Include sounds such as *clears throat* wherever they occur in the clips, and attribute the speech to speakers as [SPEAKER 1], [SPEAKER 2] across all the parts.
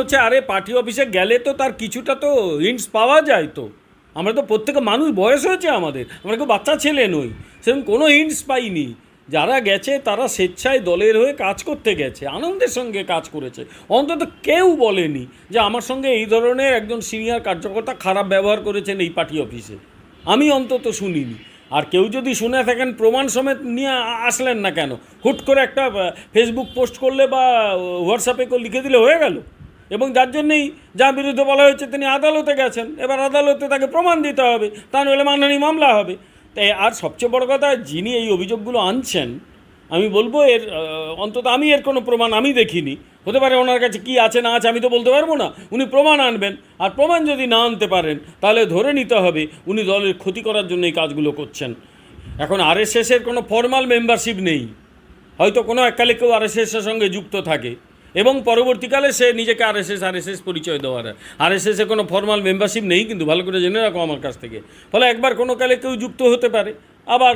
[SPEAKER 1] হচ্ছে, আরে পার্টি অফিসে গেলে তো তার কিছুটা তো হিন্টস পাওয়া যায় তো। আমরা তো প্রত্যেকে মানুষ, বয়স হয়েছে আমাদের। আমরা কেউ বাচ্চা ছেলে নই। সেরকম কোনো হিন্টস পাইনি। যারা গেছে, তারা স্বেচ্ছায় দলের হয়ে কাজ করতে গেছে, আনন্দের সঙ্গে কাজ করেছে। অন্তত কেউ বলেনি যে আমার সঙ্গে এই ধরনের একজন সিনিয়র কার্যকর্তা খারাপ ব্যবহার করেছেন এই পার্টি অফিসে। আমি অন্তত শুনিনি। আর কেউ যদি শুনে থাকেন, প্রমাণ সমেত নিয়ে আসলেন না কেন? হুট করে একটা ফেসবুক পোস্ট করলে বা হোয়াটসঅ্যাপে লিখে দিলে হয়ে গেল। এবং যার জন্যেই যার বিরুদ্ধে বলা হয়েছে তিনি আদালতে গেছেন। এবার আদালতে তাকে প্রমাণ দিতে হবে। তা নইলে মানহানি মামলা হবে। তাই আর সবচেয়ে বড় কথা, যিনি এই অভিযোগগুলো আনছেন, আমি বলব এর অন্তত আমি এর কোনো প্রমাণ আমি দেখিনি। হতে পারে ওনার কাছে কি আছে, না আছে, আমি তো বলতে পারব না। উনি প্রমাণ আনবেন। আর প্রমাণ যদি না আনতে পারেন, তাহলে ধরে নিতে হবে উনি দলের ক্ষতি করার জন্য এই কাজগুলো করছেন। এখন আরএসএসের কোনো ফর্মাল মেম্বারশিপ নেই। হয়তো কোনো এককালে কেউ আরএসএসের সঙ্গে যুক্ত থাকে। এবং পরবর্তীকালে সে নিজেকে আরএসএস আরএসএস পরিচয় দেওয়ার। আরএসএসে কোনো ফর্মাল মেম্বারশিপ নেই, কিন্তু ভালো করে জেনে রাখো আমার কাছ থেকে। ফলে একবার কোনো কালে কেউ যুক্ত হতে পারে। আবার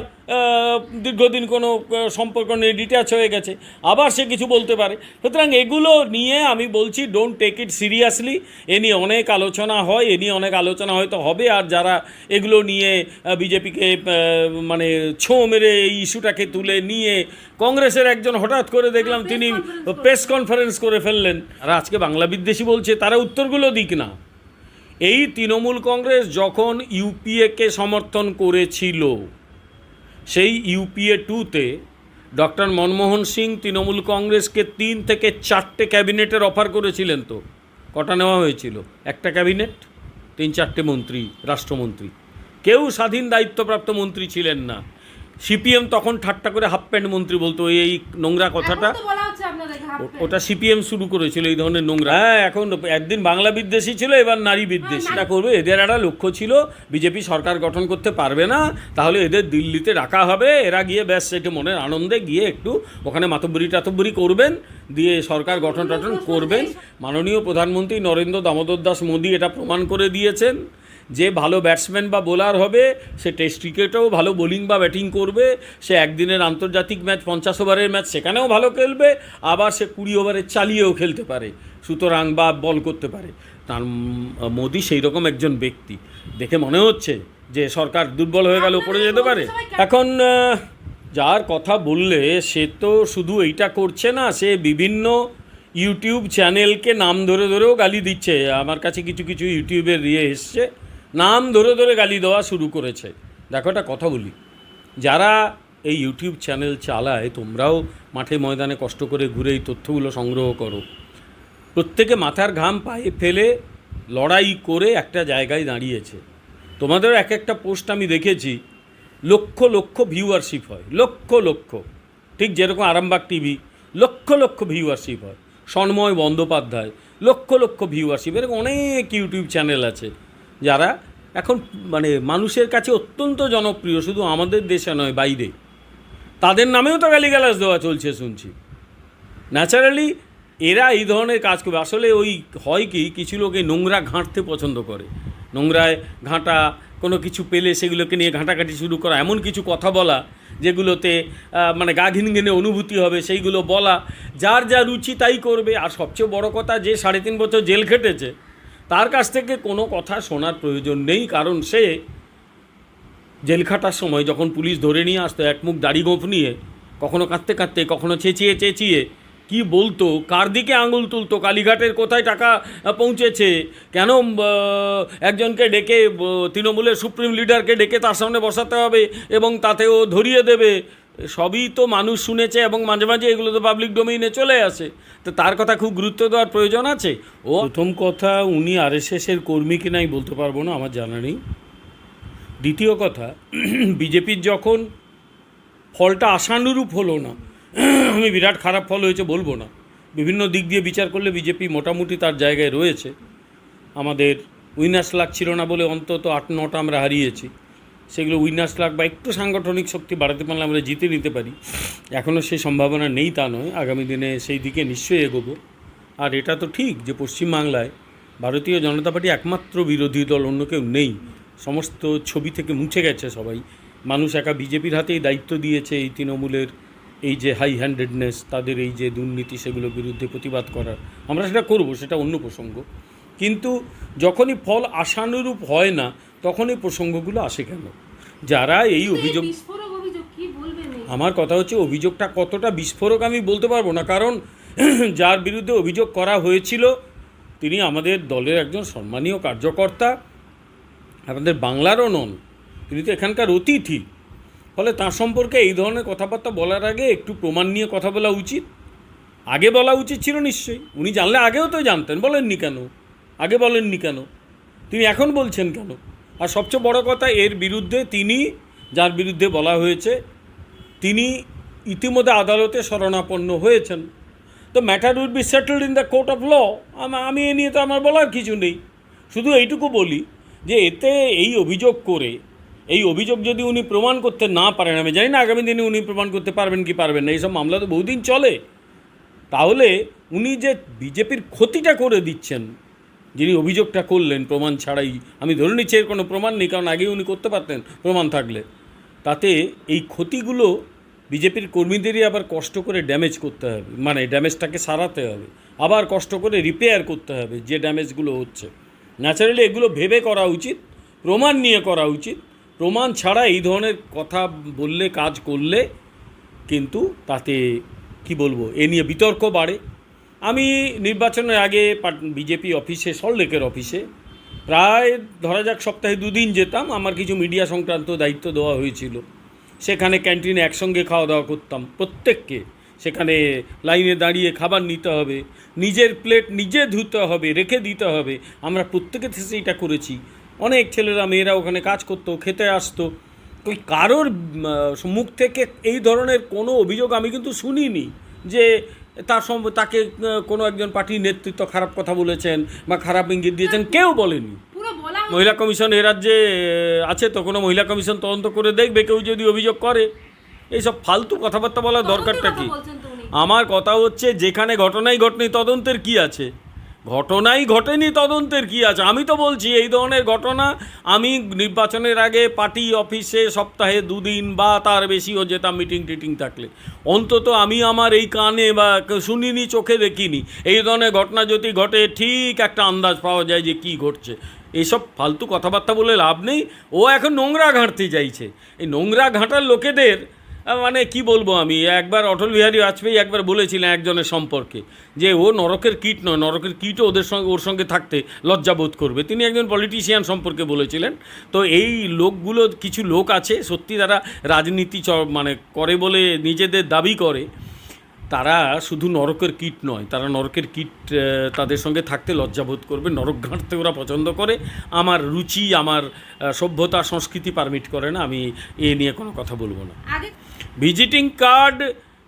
[SPEAKER 1] দীর্ঘদিন কোনো সম্পর্ক নেই ডিট্যাচ হয়ে গেছে। আবার সে কিছু বলতে পারে। সুতরাং এগুলো নিয়ে আমি বলছি ডোন্ট টেক ইট সিরিয়াসলি এ নিয়ে অনেক আলোচনা হয় এ নিয়ে অনেক আলোচনা হয়তো হবে। আর যারা এগুলো নিয়ে বিজেপিকে মানে ছোঁ মেরে এই ইস্যুটাকে তুলে নিয়ে কংগ্রেসের একজন হঠাৎ করে দেখলাম তিনি প্রেস কনফারেন্স করে। ফেললেন। আর আজকে বাংলা বিদ্বেষী বলছে তারা উত্তরগুলো দিক না। এই তৃণমূল কংগ্রেস যখন ইউপিএকে সমর্থন করেছিল সেই ইউপিএ টুতে ডক্টর মনমোহন সিং তৃণমূল কংগ্রেসকে তিন থেকে চারটে ক্যাবিনেটের অফার করেছিলেন তো। কটা নেওয়া হয়েছিল? একটা ক্যাবিনেট, তিন চারটে মন্ত্রী, রাষ্ট্রমন্ত্রী। কেউ স্বাধীন দায়িত্বপ্রাপ্ত মন্ত্রী ছিলেন না। সিপিএম তখন ঠাট্টা করে হাফ প্যান্ট মন্ত্রী বলতো, এই নোংরা কথাটা ওটা সিপিএম শুরু করেছিল এই ধরনের নোংরা। হ্যাঁ এখন একদিন বাংলা বিদ্বেষী ছিল এবার নারী বিদ্বেষী। এটা করবে এদের একটা লক্ষ্য ছিল বিজেপি সরকার গঠন করতে পারবে না তাহলে এদের দিল্লিতে রাখা হবে। এরা গিয়ে ব্যাস একটু মনের আনন্দে গিয়ে একটু ওখানে মাতব্বরি টাতব্বরি করবেন দিয়ে সরকার গঠন টঠন করবেন। মাননীয় প্রধানমন্ত্রী নরেন্দ্র দামোদর দাস মোদী এটা প্রমাণ করে দিয়েছেন। যে ভালো ব্যাটসম্যান বা বোলার হবে, সে টেস্ট ক্রিকেটেও ভালো বোলিং বা ব্যাটিং করবে, সে একদিনের আন্তর্জাতিক ম্যাচ পঞ্চাশ ওভারের ম্যাচ সেখানেও ভালো খেলবে, আবার সে কুড়ি ওভারে চালিয়েও খেলতে পারে, সুতরাং বা বল করতে পারে। তার মোদি সেই রকম একজন ব্যক্তি। দেখে মনে হচ্ছে যে সরকার দুর্বল হয়ে গেল পড়ে যেতে পারে। এখন যার কথা বললে, সে তো শুধু এইটা করছে না, সে বিভিন্ন ইউটিউব চ্যানেলকে নাম ধরে ধরেও গালি দিচ্ছে। আমার কাছে কিছু কিছু ইউটিউবের ইয়ে এসছে। নাম ধরে ধরে গালি দেওয়া শুরু করেছে। দেখো একটা কথা বলি। যারা এই ইউটিউব চ্যানেল চালায়, তোমরাও মাঠে ময়দানে কষ্ট করে ঘুরে এই তথ্যগুলো সংগ্রহ করো। প্রত্যেকে মাথার ঘাম পায়ে ফেলে লড়াই করে একটা জায়গায় দাঁড়িয়েছে। তোমাদের এক একটা পোস্ট আমি দেখেছি, লক্ষ লক্ষ ভিউয়ারশিপ হয়, লক্ষ লক্ষ। ঠিক যেরকম আরামবাগ টিভি লক্ষ লক্ষ ভিউয়ারশিপ হয়। সন্ময় বন্দ্যোপাধ্যায়, লক্ষ লক্ষ ভিউয়ারশিপ এরকম অনেক ইউটিউব চ্যানেল আছে। যারা এখন মানে মানুষের কাছে অত্যন্ত জনপ্রিয়, শুধু আমাদের দেশে নয়, বাইরে। তাদের নামেও তো গালিগালাজ দেওয়া চলছে, শুনছি। ন্যাচারালি এরা এই ধরনের কাজ করবে। আসলে ওই হয় কি, কিছু লোকে নোংরা ঘাঁটতে পছন্দ করে। নোংরায় ঘাঁটা, কোনো কিছু পেলে সেগুলোকে নিয়ে ঘাঁটাঘাঁটি শুরু করা, এমন কিছু কথা বলা, যেগুলোতে মানে গা ঘিন ঘিনে অনুভূতি হবে, সেইগুলো বলা, যার যা রুচি তাই করবে। আর সবচেয়ে বড় কথা, যে সাড়ে তিন বছর জেল খেটেছে তার কাছ থেকে কোনো কথা শোনার প্রয়োজন নেই, কারণ সে জেল খাটার সময় যখন পুলিশ ধরে নিয়ে আসতো, এক মুখ দাড়ি গোঁফ নিয়ে, কখনো কাঁদতে কাঁদতে, কখনো চেঁচিয়ে চেঁচিয়ে, কি বলতো, কার দিকে আঙুল তুলতো, কালীঘাটের কোথায় টাকা পৌঁছেছে, কেন একজনকে ডেকে তৃণমূলের সুপ্রিম লিডারকে ডেকে তার সামনে বসাতে হবে এবং তাতে ও ধরিয়ে দেবে সবই তো মানুষ শুনেছে এবং মাঝে মাঝে এগুলো তো পাবলিক ডোমেইনে চলে আসে। তো তার কথা খুব গুরুত্ব দেওয়ার প্রয়োজন আছে। ও প্রথম কথা, উনি আর আরএসএসের কর্মী কি নাই বলতে পারব না, আমার জানা নেই। দ্বিতীয় কথা, *clears throat* বিজেপির যখন ফলটা আশানুরূপ হলো না, *clears throat* আমি বিরাট খারাপ ফল হয়েছে বলব না। বিভিন্ন দিক দিয়ে বিচার করলে বিজেপি মোটামুটি তার জায়গায় রয়েছে। আমাদের উইনার্স লাক ছিল না বলে অন্তত আট নটা আমরা হারিয়েছি। সেগুলো উইনার্স লাক বা একটু সাংগঠনিক শক্তি বাড়াতে পারলে আমরা জিতে নিতে পারি। এখনও সেই সম্ভাবনা নেই তা নয়, আগামী দিনে সেই দিকে নিশ্চয়ই এগোবো। আর এটা তো ঠিক যে পশ্চিমবাংলায় ভারতীয় জনতা পার্টি একমাত্র বিরোধী দল, অন্য কেউ নেই। সমস্ত ছবি থেকে মুছে গেছে সবাই। মানুষ একা বিজেপির হাতেই দায়িত্ব দিয়েছে এই তৃণমূলের এই যে হাই হ্যান্ডেডনেস তাদের এই যে দুর্নীতি, সেগুলোর বিরুদ্ধে প্রতিবাদ করার আমরা সেটা করব, সেটা অন্য প্রসঙ্গ। কিন্তু যখনই ফল আশানুরূপ হয় না তখনই প্রসঙ্গগুলো আসে কেন? যারা এই অভিযোগ
[SPEAKER 2] এই?
[SPEAKER 1] আমার কথা হচ্ছে অভিযোগটা কতটা বিস্ফোরক আমি বলতে পারব না। কারণ *clears throat* যার বিরুদ্ধে অভিযোগ করা হয়েছিল তিনি আমাদের দলের একজন সম্মানীয় কার্যকর্তা আমাদের বাংলারও নন তিনি তো এখানকার অতিথি। ফলে তার সম্পর্কে এই ধরনের কথাবার্তা বলার আগে একটু প্রমাণ নিয়ে কথা বলা উচিত। আগে বলা উচিত ছিল নিশ্চয়ই। উনি জানলে আগেও তো জানতেন। বলেননি কেন? আগে বলেননি কেন? তিনি এখন বলছেন কেন? আর সবচেয়ে বড় কথা, এর বিরুদ্ধে তিনি, যার বিরুদ্ধে বলা হয়েছে, তিনি ইতিমধ্যে আদালতে শরণাপন্ন হয়েছেন। তো matter would be settled in the court of law আমি এ নিয়ে তো আমার বলার কিছু নেই। শুধু এইটুকু বলি যে, এতে এই অভিযোগ করে, এই অভিযোগ যদি উনি প্রমাণ করতে না পারেন, আমি জানি না আগামী দিনে উনি প্রমাণ করতে পারবেন কি পারবেন না, এইসব মামলা তো বহুদিন চলে। তাহলে উনি যে বিজেপির ক্ষতিটা করে দিচ্ছেন যিনি অভিযোগটা করলেন, প্রমাণ ছাড়াই। আমি ধরে নিচ্ছি এর কোনো প্রমাণ নেই, কারণ আগে উনি করতে পারতেন, প্রমাণ থাকলে। তাতে এই ক্ষতিগুলো বিজেপির কর্মীদেরই আবার কষ্ট করে ড্যামেজ করতে হবে মানে ড্যামেজটাকে সারাতে হবে। আবার কষ্ট করে রিপেয়ার করতে হবে, যে ড্যামেজগুলো হচ্ছে। ন্যাচারালি এগুলো ভেবে করা উচিত, প্রমাণ নিয়ে করা উচিত। প্রমাণ ছাড়া এই ধরনের কথা বললে, কাজ করলে কিন্তু তাতে, কি বলব, এ নিয়ে বিতর্ক বাড়ে। আমি নির্বাচনের আগে বিজেপি অফিসে সল্টলেকের অফিসে, প্রায় ধরা যাক সপ্তাহে দুদিন যেতাম, আমার কিছু মিডিয়া সংক্রান্ত দায়িত্ব দেওয়া হয়েছিল। সেখানে ক্যান্টিনে একসঙ্গে খাওয়া দাওয়া করতাম প্রত্যেককে। সেখানে লাইনে দাঁড়িয়ে খাবার নিতে হবে, নিজের প্লেট নিজে ধুতে হবে, রেখে দিতে হবে। আমরা প্রত্যেকে সেইটা করেছি। অনেক ছেলেরা, মেয়েরা ওখানে কাজ করতো, খেতে আসতো। ওই কারোর মুখ থেকে এই ধরনের কোনো অভিযোগ আমি কিন্তু শুনিনি যে তার সম তাকে কোনো একজন পার্টির নেতৃত্ব খারাপ কথা বলেছেন বা খারাপ ইঙ্গিত দিয়েছেন কেউ বলেনি। মহিলা কমিশন এ রাজ্যে আছে তো কোনো মহিলা কমিশন তদন্ত করে দেখবে কেউ যদি অভিযোগ করে। এইসব ফালতু কথাবার্তা বলার দরকারটা কি? আমার কথা হচ্ছে যেখানে ঘটনাই ঘটনি তদন্তের কি আছে? ঘটনাই ঘটেনি তদন্তের কি আছে? আমি তো বলছি, এই ধরনের ঘটনা আমি নির্বাচনের আগে পার্টি অফিসে সপ্তাহে দুদিন বা তার বেশিও যেতাম মিটিং টিটিং থাকলে। অন্তত আমি আমার এই কানে বা শুনিনি, চোখে দেখিনি। এই ধরনের ঘটনা যদি ঘটে, ঠিক একটা আন্দাজ পাওয়া যায় যে কি ঘটছে। এইসব ফালতু কথাবার্তা বলে লাভ নেই। ও এখন নোংরা ঘাঁটতে চাইছে। এই নোংরা ঘাঁটার লোকেদের মানে কি বলব আমি? একবার অটল বিহারী বাজপেয়ী একবার বলেছিলেন একজনের সম্পর্কে, যে ও নরকের কীট নয়, নরকের কীটও ওদের সঙ্গে, ওর সঙ্গে থাকতে লজ্জাবোধ করবে। তিনি একজন পলিটিশিয়ান সম্পর্কে বলেছিলেন। তো এই লোকগুলো, কিছু লোক আছে সত্যি তারা রাজনীতি চ- মানে করে বলে নিজেদের দাবি করে, তারা শুধু নরকের কীট নয়, তারা নরকের কীট তাদের সঙ্গে থাকতে লজ্জাবোধ করবে, নরক ঘাঁটতে ওরা পছন্দ করে। আমার রুচি, আমার সভ্যতা, সংস্কৃতি পারমিট করে না, আমি এ নিয়ে কোনো কথা বলব না। ভিজিটিং কার্ড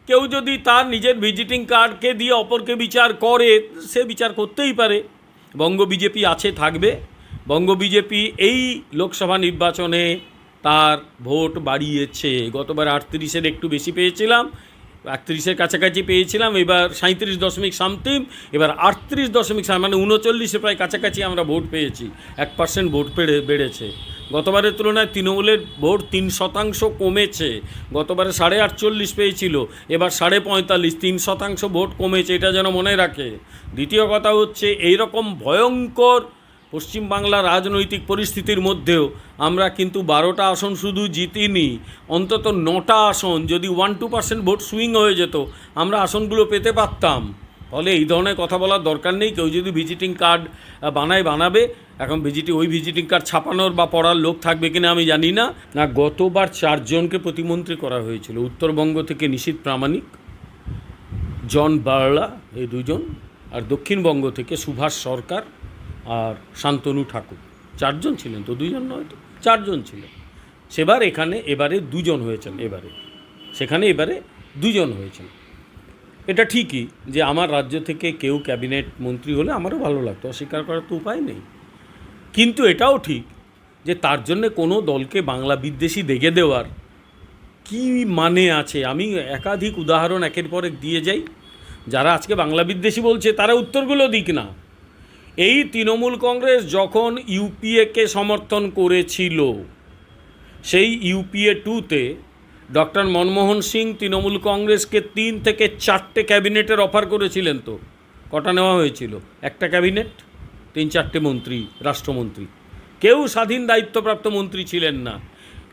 [SPEAKER 1] কেউ যদি তার নিজের ভিজিটিং কার্ডকে দিয়ে অপরকে বিচার করে, সে বিচার করতেই পারে। বঙ্গ বিজেপি আছে, থাকবে। বঙ্গ বিজেপি এই লোকসভা নির্বাচনে তার ভোট বাড়িয়েছে। গতবার আটত্রিশের একটু বেশি পেয়েছিলাম। একত্রিশের কাছাকাছি পেয়েছিলাম, এবার সাঁত্রিশ দশমিক সামথিং, এবার আটত্রিশ দশমিক মানে উনচল্লিশে প্রায় কাছাকাছি আমরা ভোট পেয়েছি, এক পার্সেন্ট ভোট বেড়ে বেড়েছে। গতবারের তুলনায় তৃণমূলের ভোট তিন শতাংশ কমেছে, গতবারে সাড়ে আটচল্লিশ পেয়েছিল, এবার সাড়ে পঁয়তাল্লিশ, তিন শতাংশ ভোট কমেছে, এটা যেন মনে রাখে। দ্বিতীয় কথা হচ্ছে এই রকম ভয়ঙ্কর পশ্চিমবাংলার রাজনৈতিক পরিস্থিতির মধ্যেও আমরা কিন্তু বারোটা আসন শুধু জিতিনি, অন্তত নটা আসন যদি one two percent vote swing হয়ে যেত, আমরা আসনগুলো পেতে পারতাম। ফলে এই ধরনের কথা বলার দরকার নেই, কেউ যদি ভিজিটিং কার্ড বানায় বানাবে, এখন ভিজিটি, ওই ভিজিটিং কার্ড ছাপানোর বা পড়ার লোক থাকবে কিনা আমি জানি না। না, গতবার চারজনকে প্রতিমন্ত্রী করা হয়েছিল, উত্তরবঙ্গ থেকে নিশীত প্রামাণিক, জন বার্লা, এই দুজন, আর দক্ষিণবঙ্গ থেকে সুভাষ সরকার। আর শান্তনু ঠাকুর। চারজন ছিলেন তো দুজন নয় তো? চারজন ছিলেন। সেবার এখানে এবারে দুজন হয়েছেন এবারে। সেখানে এবারে দুজন হয়েছেন। এটা ঠিকই যে আমার রাজ্য থেকে কেউ ক্যাবিনেট মন্ত্রী হলে আমারও ভালো লাগতো, অস্বীকার করার তো উপায় নেই। কিন্তু এটাও ঠিক যে তার জন্যে কোনো দলকে বাংলা বিদ্বেষী দেখে দেওয়ার কি মানে আছে? আমি একাধিক উদাহরণ একের পর এক দিয়ে যাই। যারা আজকে বাংলা বিদ্বেষী বলছে, তারা উত্তরগুলো দিক না। এই তৃণমূল কংগ্রেস যখন ইউপিএকে সমর্থন করেছিল সেই ইউপিএ টুতে ডক্টর মনমোহন সিং তৃণমূল কংগ্রেসকে তিন থেকে চারটে ক্যাবিনেটের অফার করেছিলেন তো কটা নেওয়া হয়েছিল? একটা ক্যাবিনেট তিন চারটে মন্ত্রী রাষ্ট্রমন্ত্রী। কেউ স্বাধীন দায়িত্বপ্রাপ্ত মন্ত্রী ছিলেন না।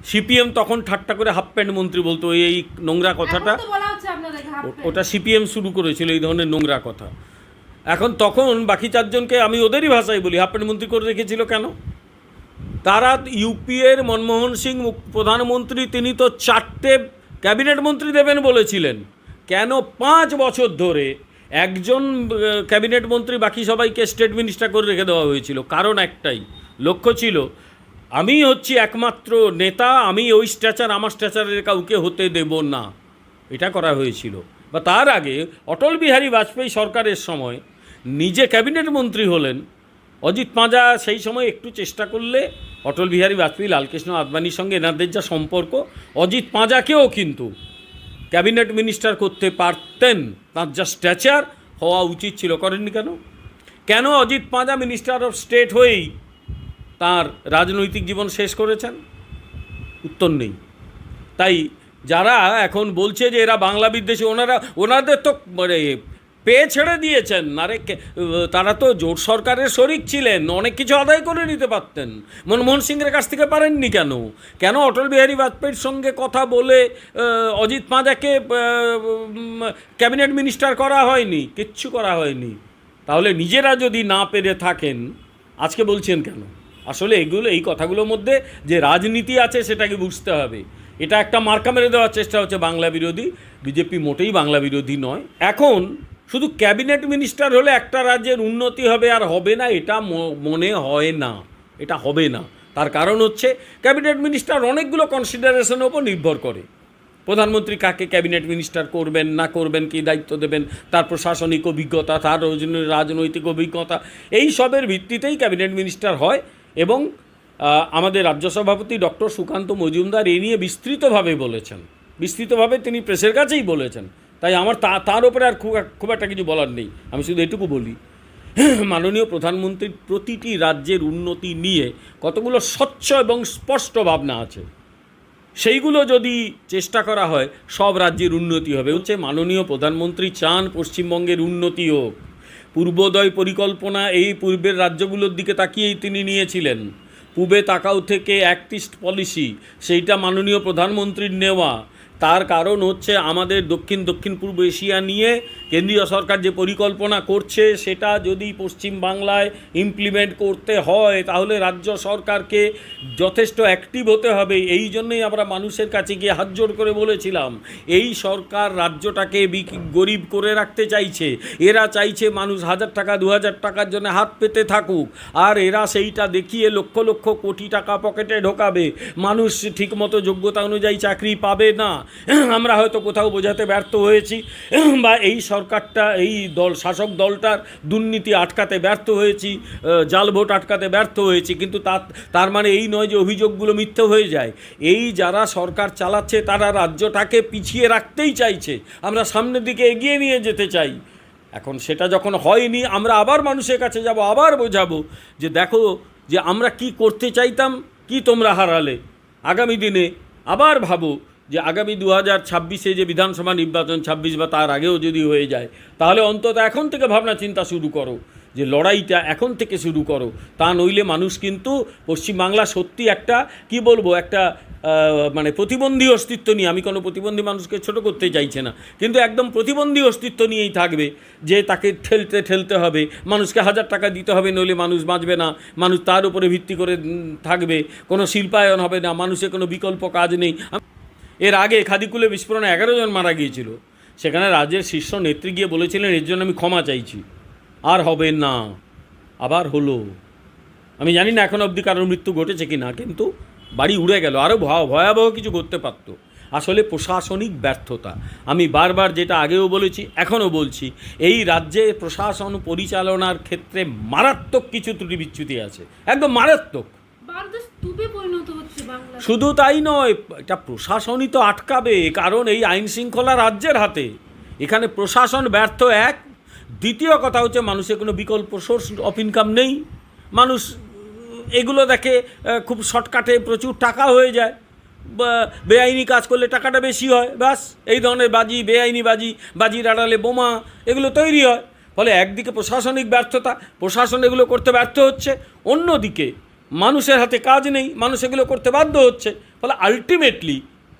[SPEAKER 1] সিপিএম তখন ঠাট্টা করে হাফ প্যান্ট মন্ত্রী বলতো এই নোংরা কথাটা ওটা সিপিএম শুরু করেছিল এই ধরনের নোংরা কথা। এখন তখন বাকি চারজনকে আমি ওদেরই ভাষায় বলি। হাফ প্যান্ট মন্ত্রী করে রেখেছিল কেন? তারা ইউপিএর মনমোহন সিং প্রধানমন্ত্রী, তিনি তো চারটে ক্যাবিনেট মন্ত্রী দেবেন বলেছিলেন। কেন পাঁচ বছর ধরে একজন ক্যাবিনেট মন্ত্রী বাকি সবাইকে স্টেট মিনিস্টার করে রেখে দেওয়া হয়েছিল? কারণ একটাই, লক্ষ্য ছিল, আমি হচ্ছি একমাত্র নেতা, আমি ওই স্ট্যাচার, আমার স্ট্যাচারের কাউকে হতে দেব না। এটা করা হয়েছিল। বা তার আগে অটল বিহারী বাজপেয়ী সরকারের সময় নিজে ক্যাবিনেট মন্ত্রী হলেন। অজিত পাঁজা সেই সময় একটু চেষ্টা করলে অটল বিহারী বাজপেয়ী, লালকৃষ্ণ আদবানির সঙ্গে এনাদের যা সম্পর্ক, অজিত পাঁজাকেও কিন্তু ক্যাবিনেট মিনিস্টার করতে পারতেন। তার যা স্ট্যাচার হওয়া উচিত ছিল। করেননি কেন? কেন Ajit Panja minister of state হয়েই তার রাজনৈতিক জীবন শেষ করেছেন? উত্তর নেই। তাই যারা এখন বলছে যে এরা বাংলা বিদ্বেষী, ওনারা, ওনাদের তো মানে পেয়ে ছেড়ে দিয়েছেন। আরে তারা তো জোট সরকারের শরিক ছিলেন, অনেক কিছু আদায় করে নিতে পারতেন। মনমোহন সিংয়ের কাছ থেকে পারেননি কেন? কেন অটল বিহারী বাজপেয়ীর সঙ্গে কথা বলে অজিত পাঁজাকে ক্যাবিনেট মিনিস্টার করা হয়নি, কিচ্ছু করা হয়নি? তাহলে নিজেরা যদি না পেরে থাকেন, আজকে বলছেন কেন? আসলে এগুলো, এই কথাগুলোর মধ্যে যে রাজনীতি আছে সেটাকে বুঝতে হবে। এটা একটা মার্কা মেরে দেওয়ার চেষ্টা হচ্ছে বাংলা বিরোধী। বিজেপি মোটেই বাংলা বিরোধী নয়। এখন শুধু ক্যাবিনেট মিনিস্টার হলে একটা রাজ্যের উন্নতি হবে আর হবে না, এটা মনে হয় না, এটা হবে না। তার কারণ হচ্ছে ক্যাবিনেট মিনিস্টার অনেকগুলো কনসিডারেশনের ওপর নির্ভর করে। প্রধানমন্ত্রী কাকে ক্যাবিনেট মিনিস্টার করবেন, না করবেন, কি দায়িত্ব দেবেন, তার প্রশাসনিক অভিজ্ঞতা, তার রাজনৈতিক অভিজ্ঞতা, এই সবের ভিত্তিতেই ক্যাবিনেট মিনিস্টার হয় এবং আমাদের রাজ্য সভাপতি ডক্টর সুকান্ত মজুমদার এ নিয়ে বিস্তৃতভাবে বলেছেন। বিস্তৃতভাবে তিনি প্রেসের কাছেই বলেছেন। তাই আমার তা তার ওপরে আর খুব খুব একটা কিছু বলার নেই। আমি শুধু এটুকু বলি, মাননীয় প্রধানমন্ত্রীর প্রতিটি রাজ্যের উন্নতি নিয়ে কতগুলো স্বচ্ছ এবং স্পষ্ট ভাবনা আছে। সেইগুলো যদি চেষ্টা করা হয়, সব রাজ্যের উন্নতি হবে। হচ্ছে মাননীয় প্রধানমন্ত্রী চান পশ্চিমবঙ্গের উন্নতি হোক। পূর্বোদয় পরিকল্পনা এই পূর্বের রাজ্যগুলোর দিকে তাকিয়েই তিনি নিয়েছিলেন। পূবে তাকাও থেকে অ্যাক্টিস্ট পলিসি, সেইটা মাননীয় প্রধানমন্ত্রীর নেওয়া। তার কারণ হচ্ছে আমাদের দক্ষিণ দক্ষিণ পূর্ব এশিয়া নিয়ে কেন্দ্রীয় সরকার যে পরিকল্পনা করছে, সেটা যদি পশ্চিম বাংলায় ইমপ্লিমেন্ট করতে হয়, তাহলে রাজ্য সরকারকে যথেষ্ট অ্যাক্টিভ হতে হবে। এই জন্যই আমরা মানুষের কাছে গিয়ে হাত জোড় করে বলেছিলাম, এই সরকার রাজ্যটাকে গরিব করে রাখতে চাইছে। এরা চাইছে মানুষ হাজার টাকা, দু হাজার টাকার জন্য হাত পেতে থাকুক। আর এরা সেইটা দেখিয়ে লক্ষ লক্ষ কোটি টাকা পকেটে ঢোকাবে। মানুষ ঠিকমতো যোগ্যতা অনুযায়ী চাকরি পাবে না। আমরা হয়তো কোথাও বোঝাতে ব্যর্থ হয়েছি বা এই সরকারটা, এই দল, শাসক দলটার দুর্নীতি আটকাতে ব্যর্থ হয়েছি জাল ভোট আটকাতে ব্যর্থ হয়েছি, কিন্তু তার তার মানে এই নয় যে অভিযোগগুলো মিথ্যে হয়ে যায়। এই যারা সরকার চালাচ্ছে, তারা রাজ্যটাকে পিছিয়ে রাখতেই চাইছে। আমরা সামনের দিকে এগিয়ে নিয়ে যেতে চাই। এখন সেটা যখন হয়নি, আমরা আবার মানুষের কাছে যাব, আবার বোঝাবো যে দেখো, যে আমরা কি করতে চাইতাম, কি তোমরা হারালে। আগামী দিনে আবার ভাবো যে আগামী দু হাজার ছাব্বিশে যে বিধানসভা নির্বাচন ছাব্বিশ বা তার আগেও যদি হয়ে যায়, তাহলে অন্তত এখন থেকে ভাবনা চিন্তা শুরু করো যে লড়াইটা এখন থেকে শুরু করো। তা নইলে মানুষ কিন্তু পশ্চিমবাংলা সত্যি একটা, কি বলব, একটা মানে প্রতিবন্ধী অস্তিত্ব নিয়ে, আমি কোনো প্রতিবন্ধী মানুষকে ছোট করতে চাইছে না, কিন্তু একদম প্রতিবন্ধী অস্তিত্ব নিয়েই থাকবে যে তাকে ঠেলতে ঠেলতে হবে, মানুষকে হাজার টাকা দিতে হবে, নইলে মানুষ বাঁচবে না, মানুষ তার উপরে ভিত্তি করে থাকবে, কোনো শিল্পায়ন হবে না, মানুষের কোনো বিকল্প কাজ নেই। এর আগে খাদিকুলে বিস্ফোরণে এগারো জন মারা গিয়েছিল। সেখানে রাজ্যের শীর্ষ নেত্রী গিয়ে বলেছিলেন, এর জন্য আমি ক্ষমা চাইছি। আর হবে না। আবার হলো। আমি জানি না এখন অবধি কারোর মৃত্যু ঘটেছে কি না কিন্তু বাড়ি উড়ে গেল। আরও ভয়াবহ কিছু করতে পারতো। আসলে প্রশাসনিক ব্যর্থতা। আমি বারবার যেটা আগেও বলেছি, এখনও বলছি, এই রাজ্যে প্রশাসন পরিচালনার ক্ষেত্রে মারাত্মক কিছু ত্রুটি বিচ্যুতি আছে। একদম মারাত্মক। শুধু তাই নয়, এটা প্রশাসনই তো আটকাবে কারণ এই আইন শৃঙ্খলা রাজ্যের হাতে। এখানে প্রশাসন ব্যর্থ এক। দ্বিতীয় কথা হচ্ছে, মানুষের কোনো বিকল্প সোর্স অফ ইনকাম নেই। মানুষ এগুলো দেখে খুব শর্টকাটে প্রচুর টাকা হয়ে যায়। বেআইনি কাজ করলে টাকাটা বেশি হয়, ব্যাস। এই ধরনের বাজি, বেআইনি বাজি, বাজির আড়ালে বোমা, এগুলো তৈরি হয়। ফলে একদিকে প্রশাসনিক ব্যর্থতা, প্রশাসন এগুলো করতে ব্যর্থ হচ্ছে, অন্যদিকে মানুষের হাতে কাজ নেই, মানুষ এগুলো করতে বাধ্য হচ্ছে। ফলে আলটিমেটলি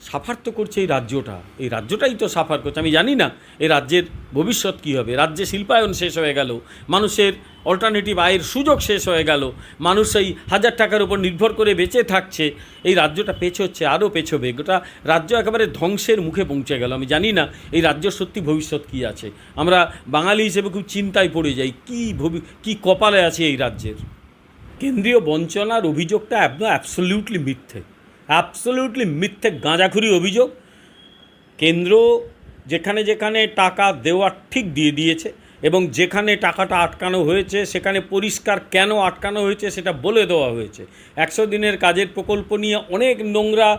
[SPEAKER 1] সাফার তো করছে এই রাজ্যটা। এই রাজ্যটাই তো সাফার করছে। আমি জানি না এই রাজ্যের ভবিষ্যৎ কী হবে। রাজ্যে শিল্পায়ন শেষ হয়ে গেল, মানুষের অল্টারনেটিভ আয়ের সুযোগ শেষ হয়ে গেল, মানুষ এই হাজার টাকার উপর নির্ভর করে বেঁচে থাকছে। এই রাজ্যটা পেছোচ্ছে আরও পেছোবে গোটা রাজ্য একেবারে ধ্বংসের মুখে পৌঁছে গেল। আমি জানি না এই রাজ্য সত্যি ভবিষ্যৎ কী আছে। আমরা বাঙালি হিসেবে খুব চিন্তায় পড়ে যাই, কী ভবি, কী কপালে আছে এই রাজ্যের? কেন্দ্রীয় বঞ্চনার অভিযোগটা একদম অ্যাবসলিউটলি মিথ্যে। অ্যাবসলিউটলি মিথ্যে, গাঁজাখুরি অভিযোগ। কেন্দ্র যেখানে যেখানে টাকা দেওয়ার ঠিক দিয়ে দিয়েছে এবং যেখানে টাকাটা আটকানো হয়েছে, সেখানে পরিষ্কার কেন আটকানো হয়েছে সেটা বলে দেওয়া হয়েছে। একশো দিনের কাজের প্রকল্প নিয়ে অনেক নোংরা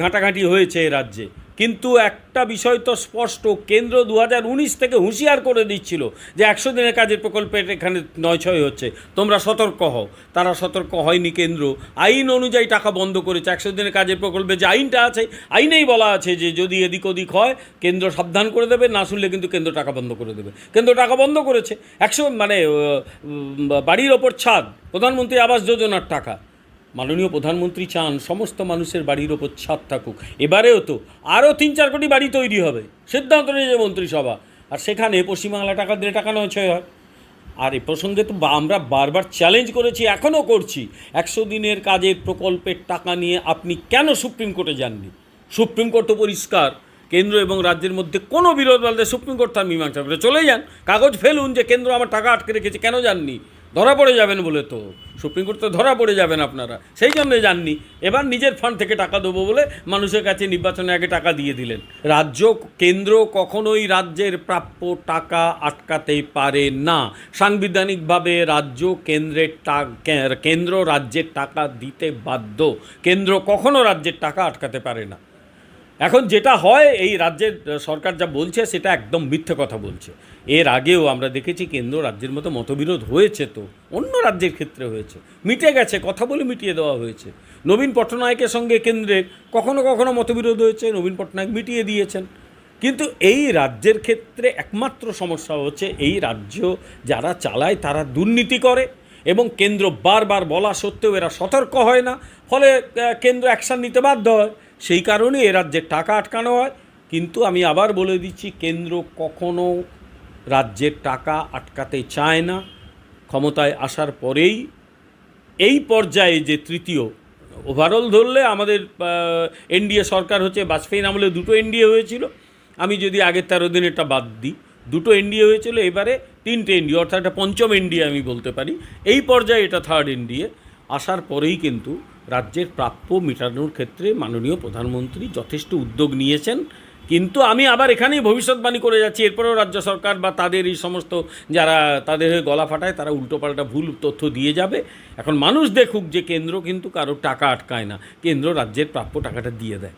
[SPEAKER 1] ঘাঁটাঘাঁটি হয়েছে এ রাজ্যে। কিন্তু একটা বিষয় তো স্পষ্ট, কেন্দ্র দু হাজার উনিশ থেকে হুঁশিয়ার করে দিচ্ছিল যে একশো দিনের কাজের প্রকল্পের এখানে নয় ছয় হচ্ছে। তোমরা সতর্ক হও। তারা সতর্ক হয়নি কেন্দ্র। আইন অনুযায়ী টাকা বন্ধ করেছে। একশো দিনের কাজের প্রকল্পে যে আইনটা আছে, আইনেই বলা আছে যে যদি এদিক ওদিক হয়, কেন্দ্র সাবধান করে দেবে, না শুনলে কিন্তু কেন্দ্র টাকা বন্ধ করে দেবে। কেন্দ্র টাকা বন্ধ করেছে। একশো মানে বাড়ির ওপর ছাদ, প্রধানমন্ত্রী আবাস যোজনার টাকা। মাননীয় প্রধানমন্ত্রী চান সমস্ত মানুষের বাড়ির ওপর ছাদ থাকুক। এবারেও তো আরও তিন চার কোটি বাড়ি তৈরি হবে। সিদ্ধান্ত নিয়েছে মন্ত্রিসভা। আর সেখানে পশ্চিমবাংলা টাকা দিলে টাকা নয় ছয় হয়। আর এ প্রসঙ্গে তো আমরা বারবার চ্যালেঞ্জ করেছি, এখনও করছি। একশো দিনের কাজের প্রকল্পের টাকা নিয়ে আপনি কেন সুপ্রিম কোর্টে যাননি? সুপ্রিম কোর্ট তো পরিষ্কার। কেন্দ্র এবং রাজ্যের মধ্যে কোনো বিরোধ বলতে সুপ্রিম কোর্ট তার মীমাংসা করে চলে যান। কাগজ ফেলুন যে কেন্দ্র আমার টাকা আটকে রেখেছে, কেন যাননি? ধরা পড়ে যাবেন বলে তো। সুপ্রিম কোর্ট তো ধরা পড়ে যাবেন আপনারা। সেই জন্য যাননি এবার নিজের ফান্ড থেকে টাকা দেবো বলে মানুষের কাছে নির্বাচনে আগে টাকা দিয়ে দিলেন। রাজ্য, কেন্দ্র কখনোই রাজ্যের প্রাপ্য টাকা আটকাতে পারে না। সাংবিধানিকভাবে রাজ্য, কেন্দ্রের কেন্দ্র রাজ্যের টাকা দিতে বাধ্য। কেন্দ্র কখনো রাজ্যের টাকা আটকাতে পারে না। এখন যেটা হয়, এই রাজ্যের সরকার যা বলছে, সেটা একদম মিথ্যে কথা বলছে। এর আগেও আমরা দেখেছি কেন্দ্র রাজ্যের মতো মতবিরোধ হয়েছে তো, অন্য রাজ্যের ক্ষেত্রে হয়েছে। মিটে গেছে, কথা বলে মিটিয়ে দেওয়া হয়েছে। নবীন পট্টনায়কের সঙ্গে কেন্দ্রের কখনো কখনো মতবিরোধ হয়েছে, নবীন পট্টনায়ক মিটিয়ে দিয়েছেন। কিন্তু এই রাজ্যের ক্ষেত্রে একমাত্র সমস্যা হচ্ছে এই রাজ্য যারা চালায় তারা দুর্নীতি করে এবং কেন্দ্র বারবার বলা সত্ত্বেও এরা সতর্ক হয় না। ফলে কেন্দ্র অ্যাকশান নিতে বাধ্য হয়। সেই কারণে এ রাজ্যের টাকা আটকানো হয়। কিন্তু আমি আবার বলে দিচ্ছি, কেন্দ্র কখনো রাজ্যের টাকা আটকাতে চায় না, ক্ষমতায় আসার পরেই এই পর্যায়ে যে তৃতীয় ওভারঅল ধরলে আমাদের এনডিএ সরকার হচ্ছে বাজপেয়ী আমলে দুটো এনডিএ হয়েছিল। আমি যদি আগের তেরো দিনেরটা বাদ দিই, দুটো এনডিএ হয়েছিল, এবারে তিনটে এনডিএ, অর্থাৎ একটা পঞ্চম এনডিএ আমি বলতে পারি। এই পর্যায়ে এটা থার্ড এনডিএ, আসার পরেই কিন্তু রাজ্যের প্রাপ্য মেটানোর ক্ষেত্রে মাননীয় প্রধানমন্ত্রী যথেষ্ট উদ্যোগ নিয়েছেন। কিন্তু আমি আবার এখানেই ভবিষ্যৎবাণী করে যাচ্ছি। এরপরেও রাজ্য সরকার বা তাদের এই সমস্ত যারা তাদের হয়ে গলা ফাটায়, তারা উল্টোপাল্টা ভুল তথ্য দিয়ে যাবে। এখন মানুষ দেখুক যে কেন্দ্র কিন্তু কারও টাকা আটকায় না। কেন্দ্র রাজ্যের প্রাপ্য টাকাটা দিয়ে দেয়।